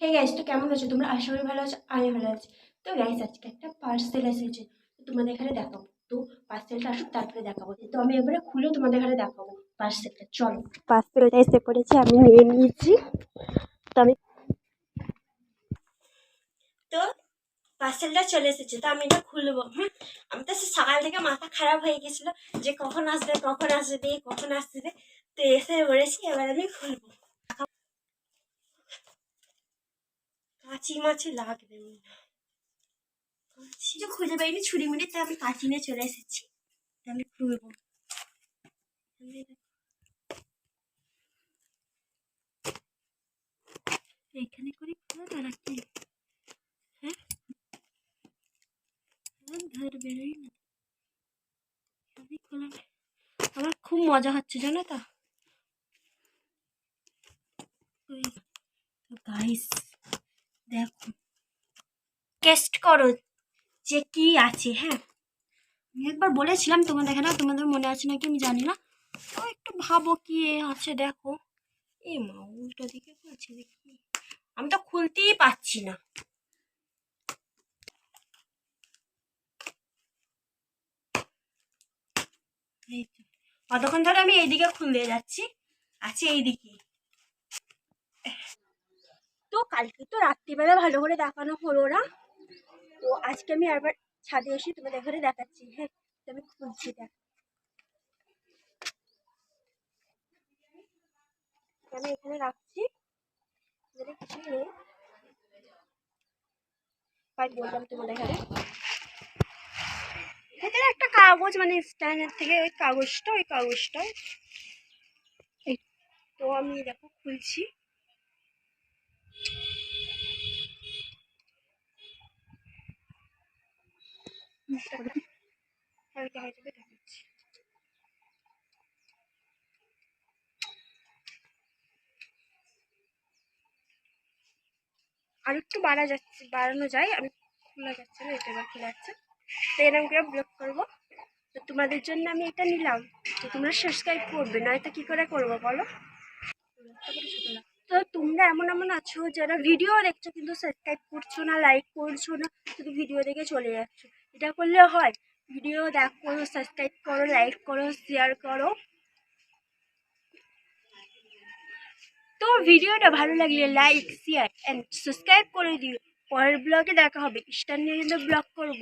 Hey guys তো কেমন আছো? তোমরা আশা করি ভালো আছো আমি ভালো আছি। তো গাইস আজকে একটা পার্সেল এসেছে। তো তোমাদের এখানে দেখাবো। তো পার্সেলটা আসুক তারপরে দেখাবো। তো আমি এবারে খুলে তোমাদের এখানে দেখাবো পার্সেলটা চলো। পার্সেলটা এসে পড়েছে আমি নিয়ে নিয়েছি। তো আমি তো পার্সেলটা চলে এসেছে। তো আমি এটা খুলবো। হ্যাঁ আমি তো সকাল থেকে মাথা খারাপ হয়ে গেছিল যে কখন আসবে কখন আসবে কখন আসবে। তো এসে পড়েছি এবার আমি খুলবো। কাঁচি মাছি লাগবে খুঁজে পাইনি ছুরি মুড়ি তো আমি কাঁচি নিয়ে চলে এসেছি। আমি খুলবো এখানে করে খোলা কি হ্যাঁ? হ্যাঁ, ধর না। আমার খুব মজা হচ্ছে জানো তো? গাইস দেখো। টেস্ট করো যে কি আছে হ্যাঁ? আমি একবার বলেছিলাম তোমাদের এখানে, তোমাদের মনে আছে নাকি আমি জানি না। তো একটু ভাবো কি আছে, দেখো। এ মা উল্টো দিকে আছে, দেখি। আমি তো খুলতেই পাচ্ছি না। কতক্ষণ ধরে আমি এইদিকে খুলতে যাচ্ছি। আছে এইদিকে। তো কালকে তো রাত্রিবেলা ভালো করে দেখানো হলো না। তো আজকে আমি আবার ছাদে এসে তোমাদের ঘরে দেখাচ্ছি। হ্যাঁ আমি খুলছি, দেখ। আমি এখানে রাখছি। এখানে কিছু নেই। বললাম তোমাদের ঘরে। ভেতরে একটা কাগজ মানে স্ট্যান্ডার থেকে ওই কাগজটা ওই কাগজটা তো আমি দেখো, খুলছি। আর একটু বাড়া যাচ্ছে, বাড়ানো যায়, আমি খোলা যাচ্ছে না, এটা এবার খোলা যাচ্ছে। তো এরকম করে ব্লক করব। তো তোমাদের জন্য আমি এটা নিলাম। তো তোমরা সাবস্ক্রাইব করবে, নয়তো কী করে করব বলো? তো তোমরা এমন এমন আছো যারা ভিডিও দেখছ কিন্তু সাবস্ক্রাইব করছ না লাইক করছ না, শুধু ভিডিও দেখে চলে যাচ্ছো। এটা করলে হয়। ভিডিও দেখো সাবস্ক্রাইব করো লাইক করো শেয়ার করো। তো ভিডিওটা ভালো লাগলে লাইক শেয়ার অ্যান্ড সাবস্ক্রাইব করে দিও। পরের ব্লগে দেখা হবে। স্টার নিয়ে কিন্তু ব্লগ করব।